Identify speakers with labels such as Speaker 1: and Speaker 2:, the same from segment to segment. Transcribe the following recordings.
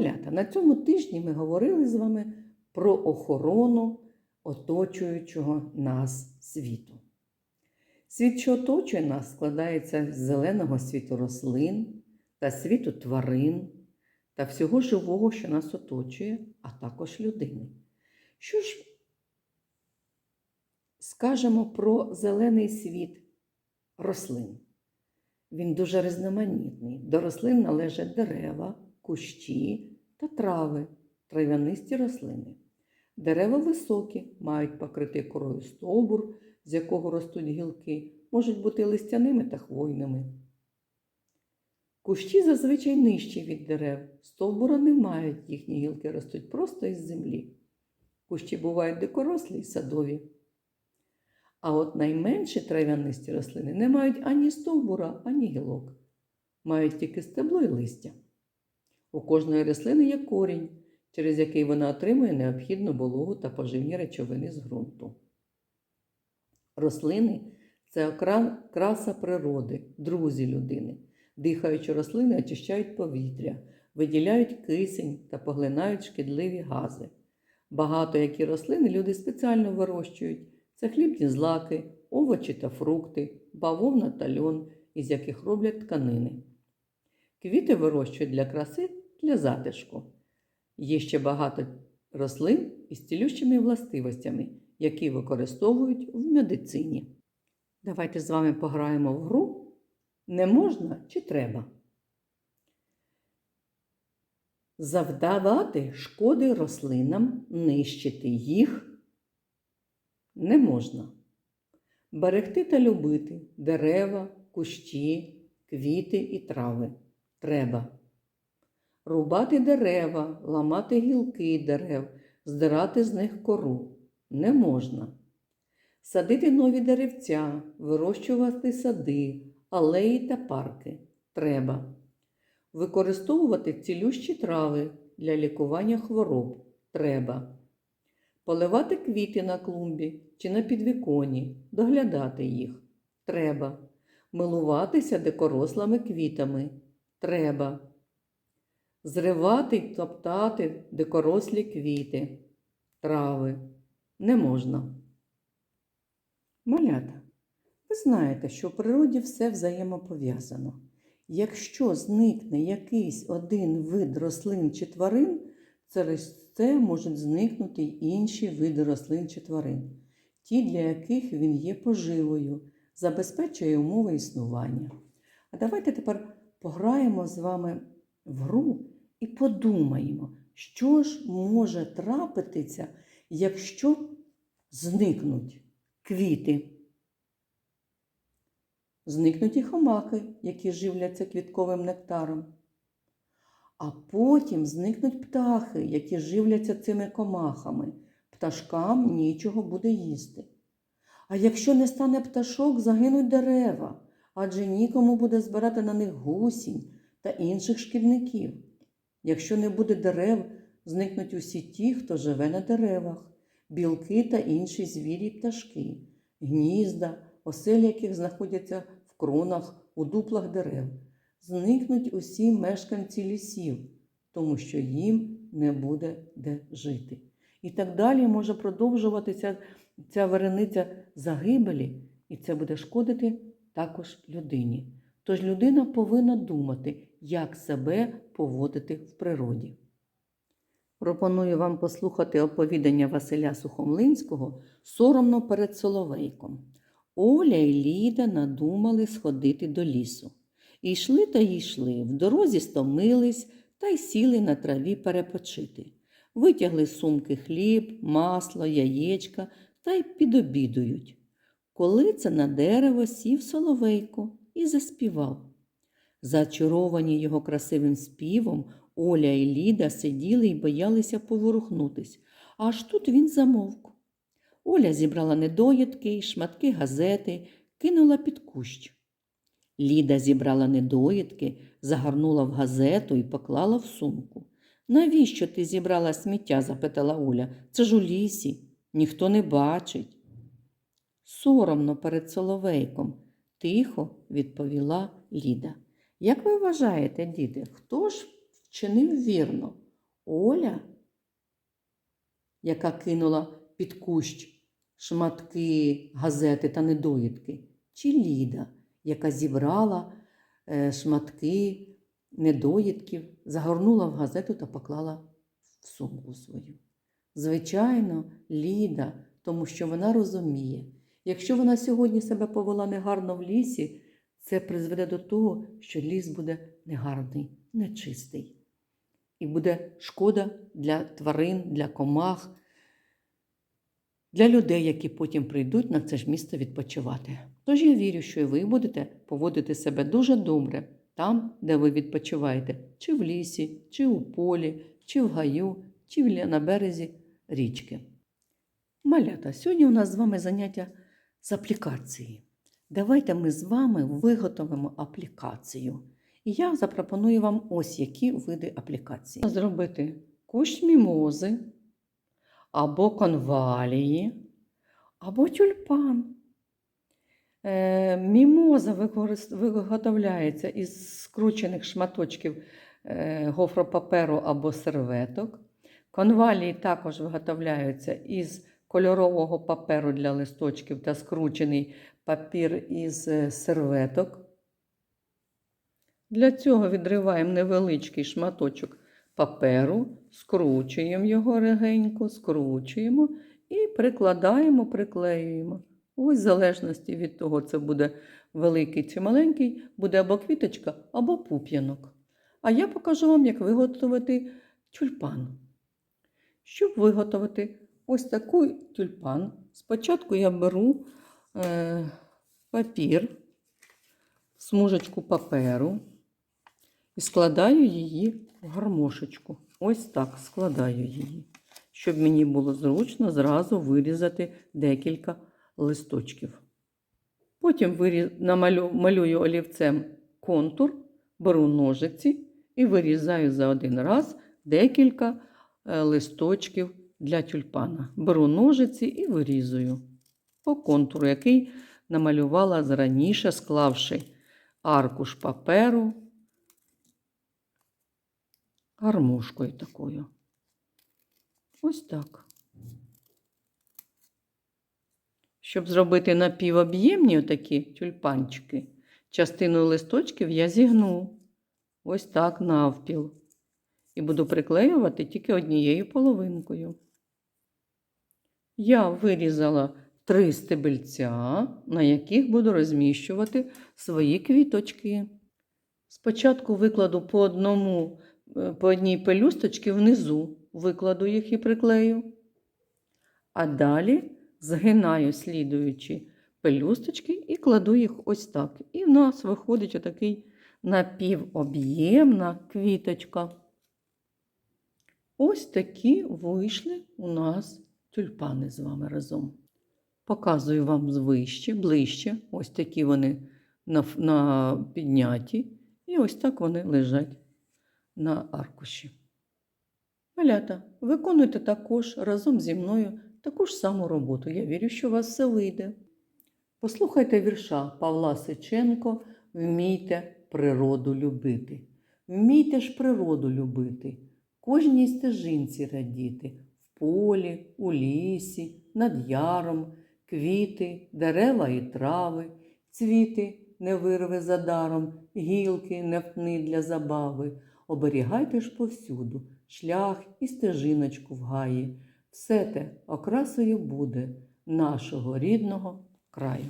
Speaker 1: Малята, на цьому тижні ми говорили з вами про охорону оточуючого нас світу. Світ, що оточує нас, складається з зеленого світу рослин та світу тварин та всього живого, що нас оточує, а також людини. Що ж скажемо про зелений світ рослин? Він дуже різноманітний. До рослин належать дерева, кущі та трави, трав'янисті рослини. Дерева високі, мають покритий корою стовбур, з якого ростуть гілки, можуть бути листяними та хвойними. Кущі зазвичай нижчі від дерев, стовбура не мають, їхні гілки ростуть просто із землі. Кущі бувають дикорослі й садові. А от найменші трав'янисті рослини не мають ані стовбура, ані гілок, мають тільки стебло й листя. У кожної рослини є корінь, через який вона отримує необхідну вологу та поживні речовини з ґрунту. Рослини це краса природи, друзі людини. Дихаючи рослини очищають повітря, виділяють кисень та поглинають шкідливі гази. Багато які рослини люди спеціально вирощують. Це хлібні злаки, овочі та фрукти, бавовна та льон, із яких роблять тканини. Квіти вирощують для краси, для затишку. Є ще багато рослин із цілющими властивостями, які використовують в медицині. Давайте з вами пограємо в гру Не можна чи треба. Завдавати шкоди рослинам, нищити їх не можна. Берегти та любити дерева, кущі, квіти і трави треба. Рубати дерева, ламати гілки дерев, здирати з них кору не можна. Садити нові деревця, вирощувати сади, алеї та парки треба. Використовувати цілющі трави для лікування хвороб треба. Поливати квіти на клумбі чи на підвіконі, доглядати їх треба. Милуватися дикорослими квітами треба. Зривати й топтати дикорослі квіти, трави не можна. Малята, ви знаєте, що в природі все взаємопов'язано. Якщо зникне якийсь один вид рослин чи тварин, через це можуть зникнути й інші види рослин чи тварин, ті, для яких він є поживою, забезпечує умови існування. А давайте тепер пограємо з вами в гру і подумаємо, що ж може трапитися, якщо зникнуть квіти. Зникнуть і хомаки, які живляться квітковим нектаром. А потім зникнуть птахи, які живляться цими комахами. Пташкам нічого буде їсти. А якщо не стане пташок, загинуть дерева, адже нікому буде збирати на них гусінь та інших шкідників. Якщо не буде дерев, зникнуть усі ті, хто живе на деревах, білки та інші звірі пташки, гнізда, оселі яких знаходяться в кронах, у дуплах дерев. Зникнуть усі мешканці лісів, тому що їм не буде де жити. І так далі може продовжуватися ця варениця загибелі, і це буде шкодити також людині. Тож людина повинна думати, як себе поводити в природі. Пропоную вам послухати оповідання Василя Сухомлинського соромно перед Соловейком. Оля і Ліда надумали сходити до лісу. І йшли та йшли, в дорозі стомились та й сіли на траві перепочити. Витягли з сумки хліб, масло, яєчка та й підобідують. Коли це на дерево сів соловейко і заспівав. Зачаровані його красивим співом, Оля і Ліда сиділи і боялися поворухнутись. Аж тут він замовк. Оля зібрала недоїдки, шматки газети, кинула під кущ. Ліда зібрала недоїдки, загорнула в газету і поклала в сумку. Навіщо ти зібрала сміття? запитала Оля. Це ж у лісі, ніхто не бачить. Соромно перед Соловейком, тихо відповіла Ліда. Як ви вважаєте, діти, хто ж вчинив вірно? Оля, яка кинула під кущ шматки газети та недоїдки, чи Ліда, яка зібрала е, шматки недоїдків, загорнула в газету та поклала в сумку свою. Звичайно, Ліда, тому що вона розуміє, якщо вона сьогодні себе повела негарно в лісі, це призведе до того, що ліс буде негарний, нечистий. І буде шкода для тварин, для комах, для людей, які потім прийдуть на це ж місце відпочивати. Тож я вірю, що і ви будете поводити себе дуже добре там, де ви відпочиваєте, чи в лісі, чи у полі, чи в гаю, чи на березі річки. Малята, сьогодні у нас з вами заняття з аплікації. Давайте ми з вами виготовимо аплікацію. І я запропоную вам ось які види аплікації. Зробити кущ мімози, або конвалії, або тюльпан. Е, мімоза виготовляється із скручених шматочків е, гофропаперу або серветок. Конвалії також виготовляються із кольорового паперу для листочків та скручений папір із е, серветок. Для цього відриваємо невеличкий шматочок паперу, скручуємо його регенько, скручуємо і прикладаємо, приклеюємо. Ось в залежності від того, це буде великий чи маленький, буде або квіточка, або пуп'янок. А я покажу вам, як виготовити тюльпан. Щоб виготовити ось такий тюльпан, спочатку я беру е, папір, смужечку паперу і складаю її в гармошечку. Ось так складаю її, щоб мені було зручно зразу вирізати декілька листочків. Потім вирі... намалю... малюю олівцем контур, беру ножиці і вирізаю за один раз декілька е, листочків для тюльпана. Беру ножиці і вирізую по контуру, який намалювала раніше, склавши аркуш паперу гармошкою такою. Ось так. Щоб зробити напівоб'ємні такі тюльпанчики, частину листочків я зігну ось так навпіл. І буду приклеювати тільки однією половинкою. Я вирізала три стебельця, на яких буду розміщувати свої квіточки. Спочатку викладу по одному, е, по одній пелюсточці внизу, викладу їх і приклею. А далі згинаю слідуючі пелюсточки і кладу їх ось так. І в нас виходить отакий напівоб'ємна квіточка. Ось такі вийшли у нас тюльпани з вами разом. Показую вам звище, ближче. Ось такі вони на, на підняті. І ось так вони лежать на аркуші. Малята, виконуйте також разом зі мною таку ж саму роботу. Я вірю, що у вас все вийде. Послухайте вірша Павла Сиченко Вмійте природу любити. Вмійте ж природу любити, кожній стежинці радіти, полі, у лісі, над яром, квіти, дерева і трави, цвіти не вирве за даром, гілки не втни для забави. Оберігайте ж повсюду шлях і стежиночку в гаї. Все те окрасою буде нашого рідного краю.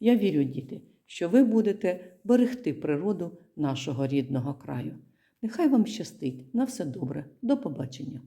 Speaker 1: Я вірю, діти, що ви будете берегти природу нашого рідного краю. Нехай вам щастить на все добре. До побачення!